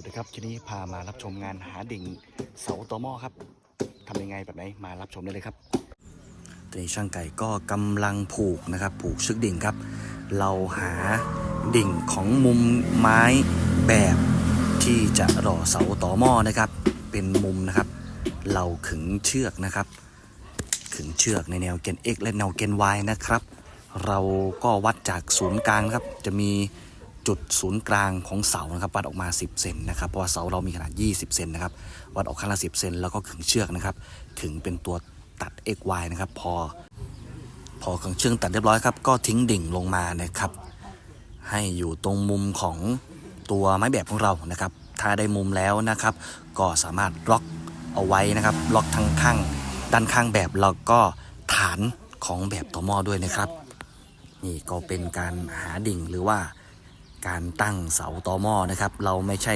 วัสดีครับทีนี้พามารับชมงานหาดิ่งเสาตอหม้อครับทำยังไงแบบไหนมารับชมได้เลยครับตอนนี้ช่างไก่ก็กำลังผูกนะครับ ผูกชึกดิ่งครับ เราหาดิ่งของมุมไม้แบบที่จะหล่อเสาต่อหม้อนะครับ เป็นมุมนะครับ เราขึงเชือกนะครับ ขึงเชือกในแนวเกณฑ์ x และแนวเกณฑ์ y นะครับ เราก็วัดจากศูนย์กลางครับ จะมี จุดศูนย์กลางของเสานะครับวัดออกมา 10 เซนนะครับเพราะว่าเสาเรามีขนาด 20 เซนนะครับวัดออกข้างละ 10 เซนแล้วก็ขึงเชือกนะครับขึงเป็นตัวตัด x y นะครับพอ พอขึงเชือกตัดเรียบร้อยครับก็ทิ้งดิ่งลงมานะครับให้อยู่ตรงมุมของตัวไม้แบบของเรานะครับถ้าได้มุมแล้วนะครับ ก็สามารถล็อกเอาไว้นะครับ ล็อกทั้งข้างด้านข้างแบบแล้วก็ฐานของแบบต่อหม้อด้วยนะครับ นี่ก็เป็นการหาดิ่งหรือว่า การตั้งเสาต่อหม้อนะครับ เราไม่ใช่